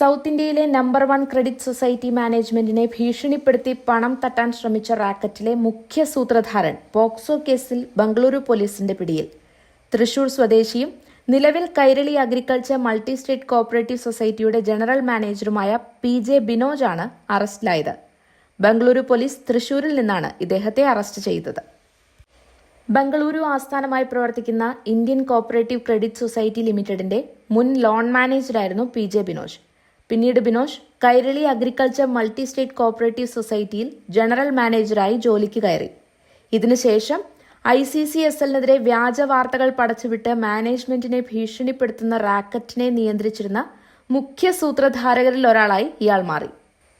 South ഇന്ത്യയിലെ number one credit society മാനേജ്മെന്റിനെ ഭീഷണിപ്പെടുത്തി പണം തട്ടാൻ ശ്രമിച്ച റാക്കറ്റിലെ മുഖ്യ സൂത്രധാരൻ പോക്സോ കേസിൽ ബംഗളൂരു പോലീസിന്റെ പിടിയിൽ. തൃശൂർ സ്വദേശിയും നിലവിൽ Kairali agriculture multi state cooperative സൊസൈറ്റിയുടെ ജനറൽ മാനേജറുമായ പി ജെ ബിനോജാണ് അറസ്റ്റിലായത്. ബംഗളൂരു പോലീസ് തൃശൂരിൽ നിന്നാണ് ഇദ്ദേഹത്തെ അറസ്റ്റ് ചെയ്തത്. ബംഗളൂരു ആസ്ഥാനമായി പ്രവർത്തിക്കുന്ന ഇന്ത്യൻ കോപ്പറേറ്റീവ് ക്രെഡിറ്റ് സൊസൈറ്റി ലിമിറ്റഡിന്റെ മുൻ ലോൺ മാനേജറായിരുന്നു പി ജെ ബിനോജ്. പിന്നീട് Binosh Kairali agriculture multi state cooperative സൊസൈറ്റിയിൽ ജനറൽ മാനേജറായി ജോലിക്ക് കയറി. ഇതിനുശേഷം ഐ സി സി എസ് എല്ലിനെതിരെ വ്യാജ വാർത്തകൾ പടച്ചുവിട്ട് മാനേജ്മെന്റിനെ ഭീഷണിപ്പെടുത്തുന്ന റാക്കറ്റിനെ നിയന്ത്രിച്ചിരുന്ന മുഖ്യ സൂത്രധാരകരിൽ ഒരാളായി ഇയാൾ മാറി.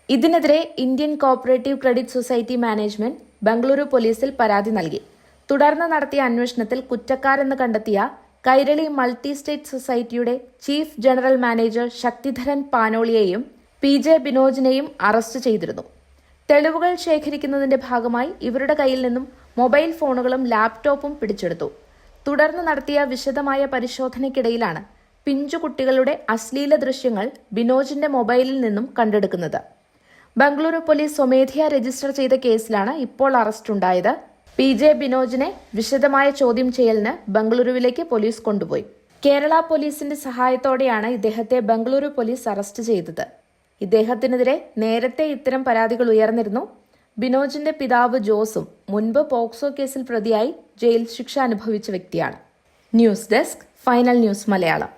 ഇതിനെതിരെ Indian cooperative credit society management Bengaluru പോലീസിൽ പരാതി നൽകി. തുടർന്ന് നടത്തിയ അന്വേഷണത്തിൽ കുറ്റക്കാരെന്ന് കണ്ടെത്തിയ കൈരളി മൾട്ടി സ്റ്റേറ്റ് സൊസൈറ്റിയുടെ ചീഫ് ജനറൽ മാനേജർ ശക്തിധരൻ പാനോളിയെയും പി ജെ ബിനോജിനെയും അറസ്റ്റ് ചെയ്തിരുന്നു. തെളിവുകൾ ശേഖരിക്കുന്നതിന്റെ ഭാഗമായി ഇവരുടെ കയ്യിൽ നിന്നും മൊബൈൽ ഫോണുകളും ലാപ്ടോപ്പും പിടിച്ചെടുത്തു. തുടർന്ന് നടത്തിയ വിശദമായ പരിശോധനയ്ക്കിടയിലാണ് പിഞ്ചുകുട്ടികളുടെ അശ്ലീല ദൃശ്യങ്ങൾ ബിനോജിന്റെ മൊബൈലിൽ നിന്നും കണ്ടെടുക്കുന്നത്. ബംഗളൂരു പോലീസ് സ്വമേധയാ രജിസ്റ്റർ ചെയ്ത കേസിലാണ് ഇപ്പോൾ അറസ്റ്റുണ്ടായത്. പി ജെ ബിനോജിനെ വിശദമായ ചോദ്യം ചെയ്യലിന് ബംഗളൂരുവിലേക്ക് പോലീസ് കൊണ്ടുപോയി. കേരള പോലീസിന്റെ സഹായത്തോടെയാണ് ഇദ്ദേഹത്തെ ബംഗളൂരു പോലീസ് അറസ്റ്റ് ചെയ്തത്. ഇദ്ദേഹത്തിനെതിരെ നേരത്തെ ഇത്തരം പരാതികൾ ഉയർന്നിരുന്നു. ബിനോജിന്റെ പിതാവ് ജോസും മുൻപ് പോക്സോ കേസിൽ പ്രതിയായി ജയിൽ ശിക്ഷ അനുഭവിച്ച വ്യക്തിയാണ്. News desk final news Malayalam.